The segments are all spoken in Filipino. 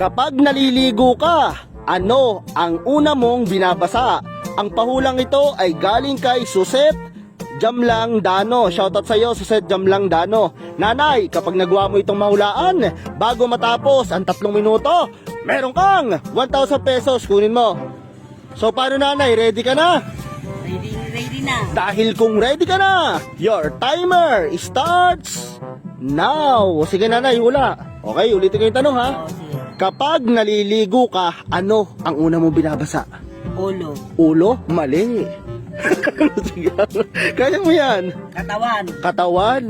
Kapag naliligo ka, ano ang una mong binabasa? Ang pahulang ito ay galing kay Suset Jamlang Dano. Shoutout sa iyo, Suset Jamlang Dano. Nanay, kapag nagawa mo itong mahulaan, bago matapos ang tatlong minuto, meron kang 1,000 pesos. Kunin mo. So, paano nanay? Ready ka na? Ready, ready na. Dahil kung ready ka na, your timer starts now. Sige nanay, hula. Okay, ulitin ko yung tanong ha. Kapag naliligo ka, ano ang una mong binabasa? Ulo. Ulo? Mali. Kaya mo yan. Katawan. Katawan?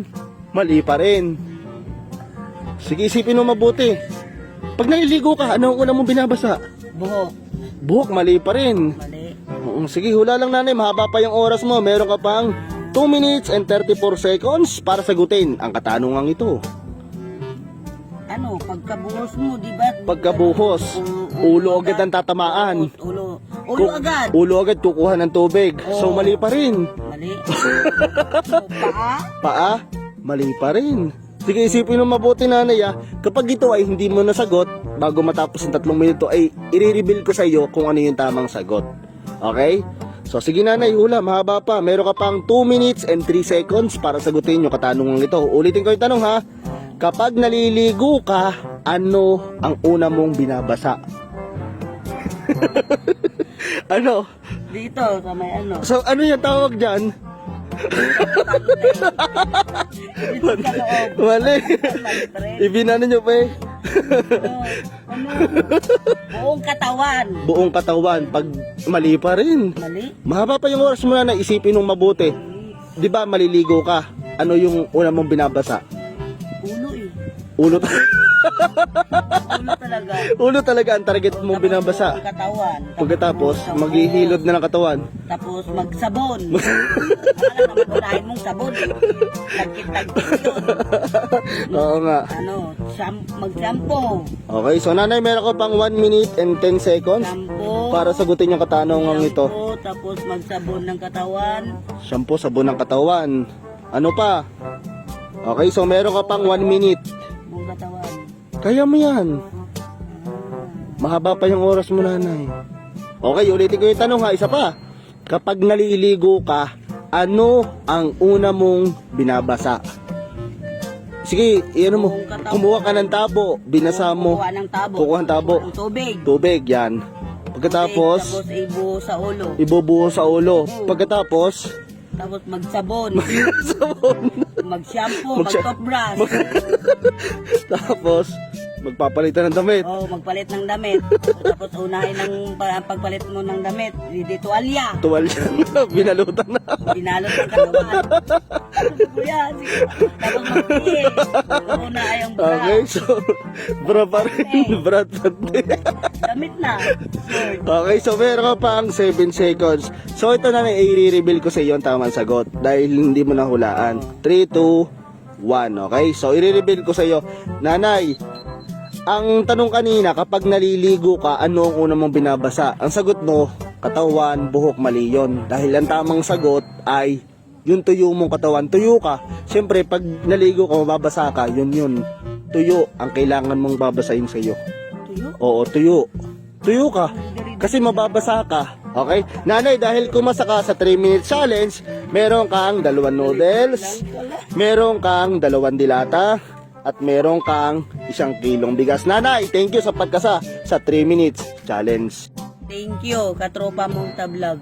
Mali pa rin. Sige, isipin mo mabuti. Pag naliligo ka, ano ang una mong binabasa? Buhok. Buhok, mali pa rin. Mali. Oo, sige, hula lang nanay, mahaba pa yung oras mo. Meron ka pang 2 minutes and 34 seconds para sagutin ang katanungang ito. Pagkabuhos mo, di ba? Pagkabuhos, ulo agad ang tatamaan. Ulo. Ulo Ku- agad. Ulo agad kukuha ng tubig. So Oo. mali pa rin. Mali. Paa. Paa, mali pa rin. Sige, isipin mo mabuti nanay ah. Kapag ito ay hindi mo nasagot, bago matapos ang tatlong minuto, ay i-reveal ko sa iyo kung ano yung tamang sagot. Okay? So sige nanay, hula, mahaba pa. Meron ka pang 2 minutes and 3 seconds para sagutin yung katanungan ito. Ulitin ko yung tanong ha. Kapag naliligo ka, ano ang una mong binabasa? ano? Dito, sa may ano. So ano yung tawag dyan? Mali. Ibinano nyo pa eh. Ano? Buong katawan. Buong katawan, pag mali pa rin. Mali. Mahaba pa yung oras mo na isipin ng mabuti. Di ba maliligo ka? Ano yung una mong binabasa? Ulo eh. Ulo, Ulo talaga. ulo talaga ang target mong binabasa. Katawan. Pagkatapos, Tapos, maghihilod na ng katawan. Tapos magsabon. Unahin mong sabon. Tagkit-tagkit yun. Oo nga. Ano, mag-shampoo. Okay, so nanay, meron ka pang 1 minute and 10 seconds Shampoo. para sagutin yung katanungan ito. shampoo, Tapos magsabon ng katawan. Shampoo, sabon ng katawan. Ano pa? Okay, so meron ka pang 1 minute. Kaya mo yan. Mahaba pa yung oras mo, nanay. Okay, ulitin ko yung tanong ha. Isa pa. Kapag naliligo ka, ano ang una mong binabasa? Sige, iyan mo. Kumuha ka ng tabo. Binasa mo. Kukuha ng tabo. Kukuha ng tabo. Ng tubig. Tubig, yan. Pagkatapos, Tapos ibuo sa ulo. ibubuo sa ulo. Pagkatapos, Tapos magsabon. sabon. Mag-shampoo. Mag-sha- Mag-toothbrush. Tapos, magpapalitan ng damit. Oh, magpalit ng damit. Tapos unahin ng pa- pagpalit mo ng damit, di tuwalya. Tuwal yan. Binalutan na. Binalot ng katawan. Kuya, sige. Tapos magpili. Una ay ang bra. Okay, so, bra pa rin. Bra pa rin. Damit na. Okay, so meron ka pang 7 seconds. So ito na may i-reveal ko sa iyo ang tamang sagot dahil hindi mo nahulaan. 3, 2, 1. Okay, so i-reveal ko sa iyo. Nanay, ang tanong kanina, kapag naliligo ka, ano ang una mong binabasa? Ang sagot mo, katawan, buhok, mali yun. Dahil ang tamang sagot ay yung tuyo mong katawan. Tuyo ka. Siyempre, pag naligo ka, mababasa ka, yun yun. Tuyo ang kailangan mong babasahin sa iyo. Tuyo. Oo, tuyo. Tuyo ka. Kasi mababasa ka. Okay? Nanay, dahil kumasa ka sa 3 minute challenge, meron kang dalawang noodles, meron kang dalawang dilata, at meron kang isang kilong bigas. Nanay, thank you sa pagkasa sa 3 minutes challenge. Thank you, katropa mong tablog.